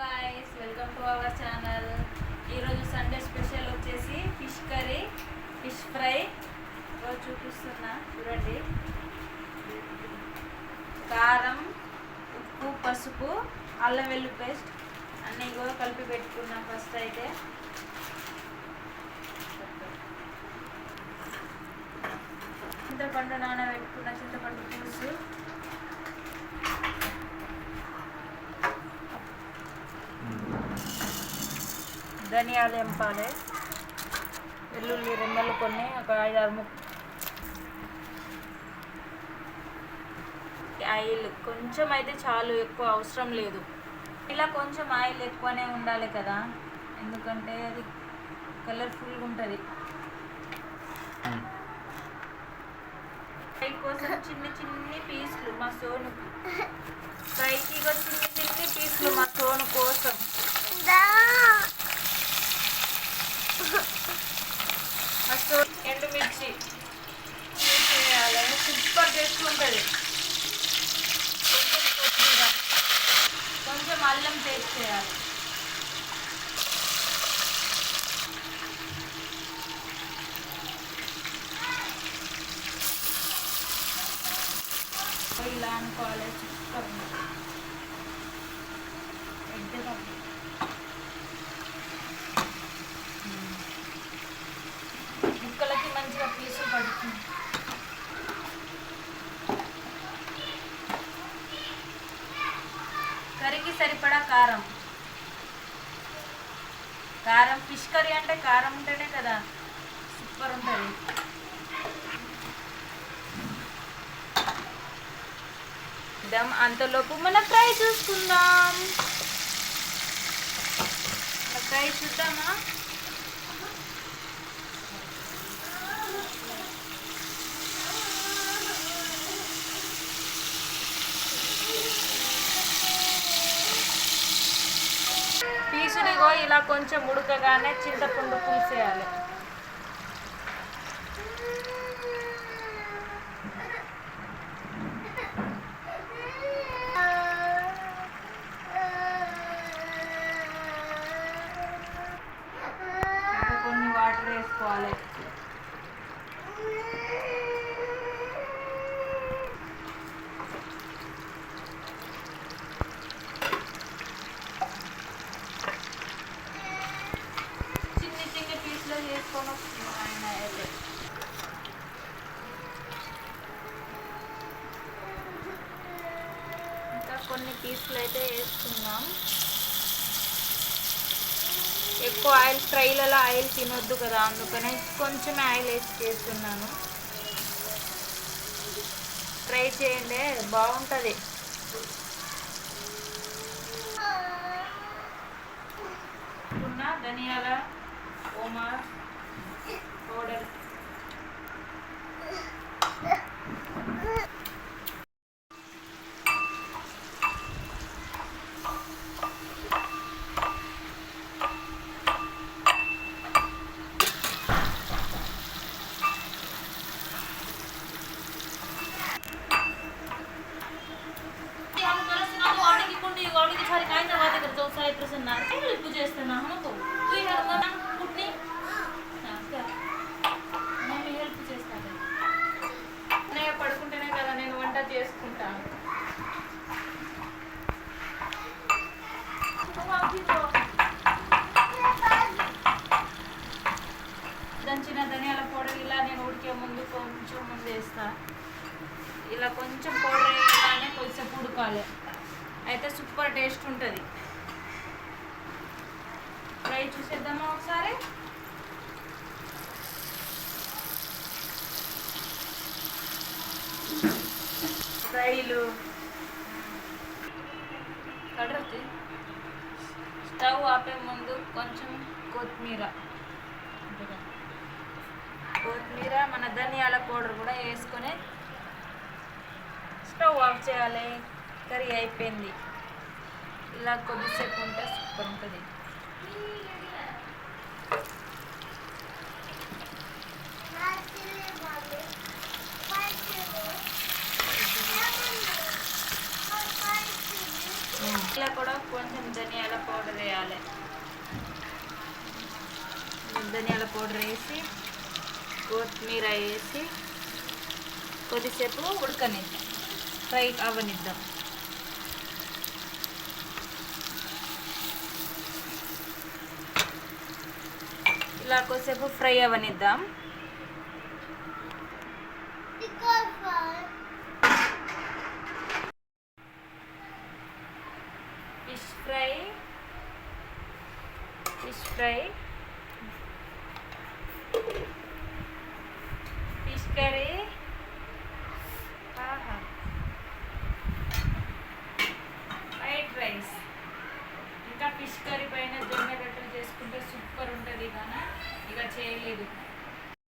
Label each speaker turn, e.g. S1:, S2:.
S1: Guys welcome to our channel ఈరోజు Sunday special వచ్చేసి fish curry fish fry రోజు చూపిస్తున్నా చూడండి. కారం ఉప్పు పసుపు అల్లం వెల్లు పేస్ట్ అన్నీ కూడా కలిపి పెట్టుకున్నాం ఫస్ట్ అయితే. చింతపండు నానబెట్టుకున్న చింతపండు పులుసు. ధనియాలు ఎంపాలి వెల్లుల్లి రెమ్మలు కొన్ని ఒక ఐదారు ముక్. ఆయిల్ కొంచెం అయితే చాలు ఎక్కువ అవసరం లేదు. ఇలా కొంచెం ఆయిల్ ఎక్కువనే ఉండాలి కదా. ఎందుకంటే అది కలర్ఫుల్గా ఉంటుంది. ఫ్రై కోసం చిన్న చిన్ని పీసులు మా సోను ఫ్రైకి ఇగో చిన్ని చిన్ని పీసులు మా సోను కోసం మా సోను ఎండుమిర్చి. మిర్చి వేయాలి సూపర్ టేస్ట్ ఉంటుంది కొంచెం కొత్తిమీర. కొంచెం అల్లం పేస్ట్ చేయాలి. ఇలా అనుకోవాలి. కారం. కారం ఫిష్ కర్రీ అంటే కారం ఉంటేనే కదా సూపర్ ఉంటుంది. దమ్ అంతలోపు మన ఫ్రై చూసుకుందాం. ఫ్రై చూద్దామా? పీసునిగో ఇలా కొంచెం ఉడకగానే చింతపండు పులిసేయాలి కొన్ని వాటర్ వేసుకోవాలి చిన్ని చిన్ని పీస్లో చేసుకొని వస్తున్నాం ఆయన అయితే ఇంకా కొన్ని పీసులు అయితే వేసుకుందాం ఎక్కువ ఆయిల్ ఫ్రైలలో ఆయిల్ తినొద్దు కదా అందుకనే కొంచెం ఆయిల్ వేసి చేస్తున్నాను ట్రై చేయండి బాగుంటుంది ధనియాల ఓమా పౌడర్ ಲೇಟರ್ಸ್ ಅನ್ನ ಹೆಲ್ಪ್ చేస్తాను అనుకో. తూ హెల్ప్ నా మమ్మీ హెల్ప్ చేస్తాను. నేను పడుకుంటేనే కదా నేను వంట చేసుకుంటాను దంచిన ధనియాల పౌడర్ ఇలా నేను ఉడికే ముందు కొంచెం ముందు వేస్తాను ఇలా కొంచెం పౌడర్ వేయగానే కొంచెం ఉడకాలి. అయితే సూపర్ టేస్ట్ ఉంటుంది. ఫ్రై చూసేద్దామా ఒకసారి? ఫ్రైలు కడరొచ్చి స్టవ్ ఆపే ముందు కొంచెం కొత్తిమీర. కొత్తిమీర మన ధనియాల పౌడర్ కూడా వేసుకొని స్టవ్ ఆఫ్ చేయాలి. కర్రీ అయిపోయింది. ఇలా కొద్దిసేపు ఉంటే సూపర్ ఉంటుంది. ఇలా కూడా కొంచెం ధనియాల పౌడర్ వేయాలి. ధనియాల పౌడర్ వేసి కొత్తిమీర వేసి కొద్దిసేపు ఉడకనిద్దాం. ఫ్రై అవనిద్దాం. ఇలా కొద్దిసేపు fry అవనిద్దాం. Fish fry fish fry fish curry.